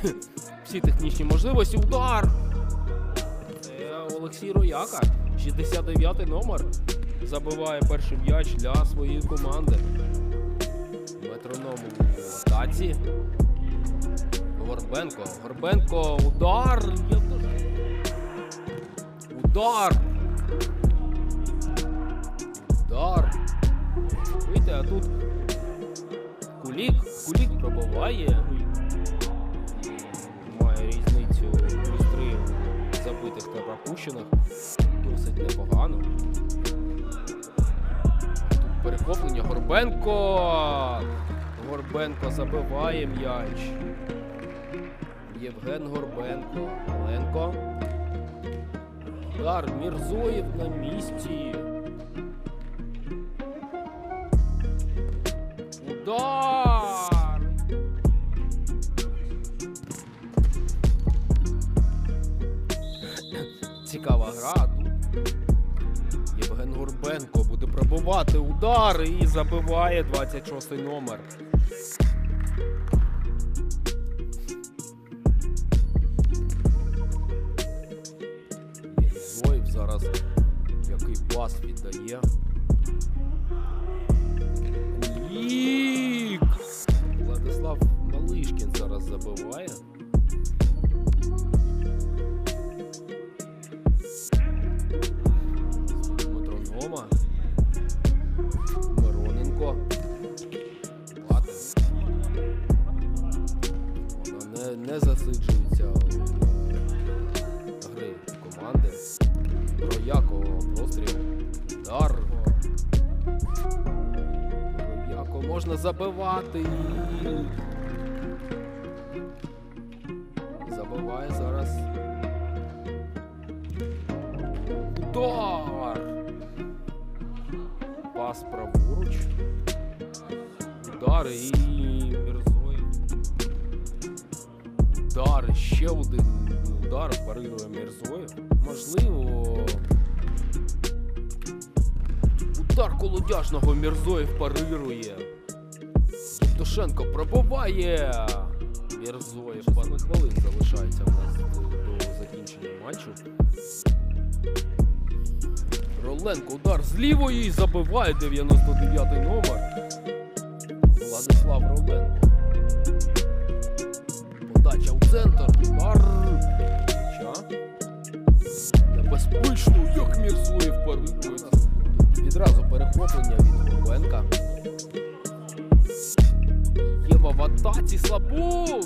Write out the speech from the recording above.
тактичні можливості. Удар! Це Олексій Рояка, 69-й номер. Забиває перший м'яч для своєї команди. Метроном у атаці. Горбенко. Горбенко. Удар. Удар. Удар. Видите, а тут Кулік. Кулік пробиває. Пропущених. Досить непогано. Тут перехоплення Горбенко. Горбенко забиває м'яч. Євген Горбенко. Маленко. Удар Мірзоєв на місці. Євген Горбенко буде пробувати удар і забиває 26 номер. Єрзоєв зараз який пас віддає. Кулік! Можна забивати забиває зараз. Удар! Пас праворуч. Удар і Мірзоєв. Удар, ще один удар парирує Мірзоєв. Можливо. Удар колодяжного Мірзоєв парирує. Євтушенко пробиває. Мірзоєв. Пару хвилин залишається в нас до, закінчення матчу. Роленко удар з лівої і забиває 99 номер. Владислав Роленко. Подача у центр. Удар. Небезпечно, як Мірзоєв парирує. Відразу перехоплення від Горбенка. Єва в атаці слабун.